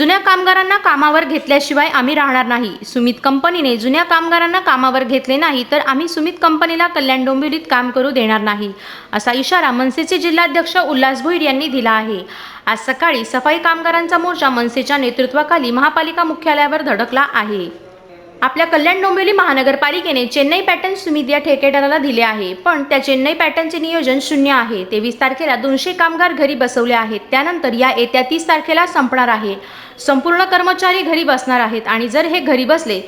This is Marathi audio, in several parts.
जुन्या कामगारांना कामावर घेतल्याशिवाय आम्ही राहणार नाही. सुमित कंपनीने जुन्या कामगारांना कामावर घेतले नाही तर आम्ही सुमित कंपनीला कल्याण डोंबिवलीत काम करू देणार नाही असा इशारा मनसेचे जिल्हाध्यक्ष उल्हास भोईर यांनी दिला आहे. आज सकाळी सफाई कामगारांचा मोर्चा मनसेच्या नेतृत्वाखाली महापालिका मुख्यालयावर धडकला आहे. आपल्या कल्याण डोंबिवली महानगरपालिकेने चेन्नई पॅटर्न सुमित या ठेकेदाराला दिले आहे. पण त्या चेन्नई पॅटर्नचे नियोजन शून्य आहे. तेवीस तारखेला दोनशे कामगार घरी बसवले आहेत. त्यानंतर या येत्या तीस तारखेला संपणार आहे. संपूर्ण कर्मचारी घरी बसणार आहेत आणि जर हे घरी बसले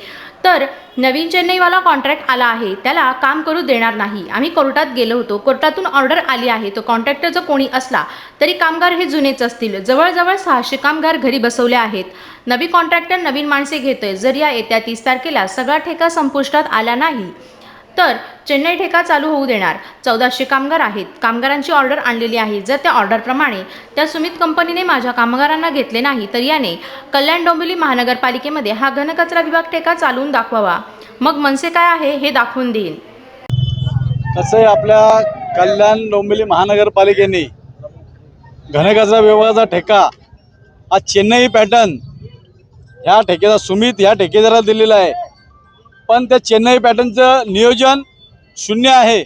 तर नवीन चेन्नईवाला कॉन्ट्रॅक्ट आला आहे. त्याला काम करू देणार नाही. आम्ही कोर्टात गेलो होतो. कोर्टातून ऑर्डर आली आहे. तो कॉन्ट्रॅक्टर जर कोणी असला तरी कामगार हे जुनेच असतील. जवळजवळ सहाशे कामगार घरी बसवले आहेत. नवी कॉन्ट्रॅक्टर नवीन माणसे घेतोय. जर या येत्या तीस तारखेला सगळा ठेका संपुष्टात आला नाही. तर चेन्नई ठेका चालू होऊ देणार. चौदाशे कामगार आहेत. कामगारांची ऑर्डर आणलेली आहे. जर त्या ऑर्डरप्रमाणे त्या सुमित कंपनीने माझ्या कामगारांना घेतले नाही तर याने कल्याण डोंबिवली महानगरपालिकेमध्ये हा घनकचरा विभाग ठेका चालवून दाखवावा. मग मनसे काय आहे हे दाखवून देईन. कसं आहे आपल्या कल्याण डोंबिवली महानगरपालिकेने घनकचरा विभागाचा ठेका हा चेन्नई पॅटर्न ह्या ठेकेदार सुमित ह्या ठेकेदाराला दिलेला आहे. पण त्या चेन्नई पॅटर्नचं नियोजन शून्य आहे.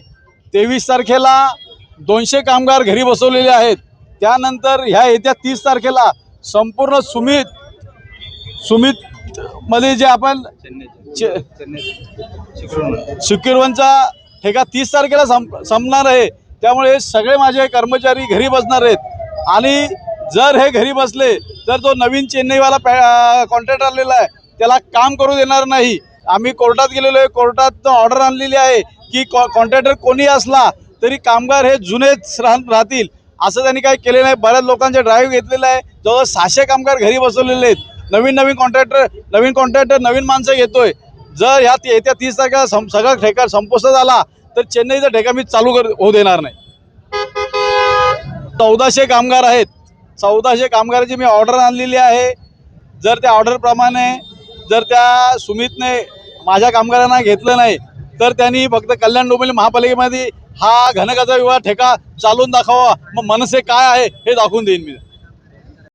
तेवीस तारखेला दोनशे कामगार घरी बसवलेले आहेत. त्यानंतर ह्या येत्या तीस तारखेला संपूर्ण सुमित सुमित मध्ये जे आपण चे- ठेका तीस तारखेला संप संपणार आहे. त्यामुळे सगळे माझे कर्मचारी घरी बसणार आहेत. आणि जर हे घरी बसले तर तो नवीन चेन्नईवाला पॅ कॉन्ट्रॅक्ट आलेला आहे. त्याला काम करू देणार नाही. आम्ही कोर्टात गेलेलो आहे. कोर्टात ऑर्डर आणलेली आहे की कॉ कॉन्ट्रॅक्टर कोणी असला तरी कामगार हे जुनेच राह राहतील. असं त्यांनी काही केले नाही. बऱ्याच लोकांचे ड्राईव्ह घेतलेलं आहे. जवळ सहाशे कामगार घरी बसवलेले आहेत. नवीन नवीन कॉन्ट्रॅक्टर नवीन कॉन्ट्रॅक्टर नवीन माणसं घेतोय जर ह्या येत्या तीस तारखेला सं सगळा ठेका संपुष्टात आला तर चेन्नईचा ठेका मी चालू कर होऊ देणार नाही. चौदाशे कामगार आहेत. चौदाशे कामगाराची मी ऑर्डर आणलेली आहे. जर त्या ऑर्डरप्रमाणे जर त्या सुमितने माझ्या कामगारांना घेतलं नाही तर त्यांनी फक्त कल्याण डोंबिवली महापालिकेमध्ये हा घनकाचा विवाह ठेका चालून दाखवा. मग मनसे काय आहे हे दाखवून देईन मी.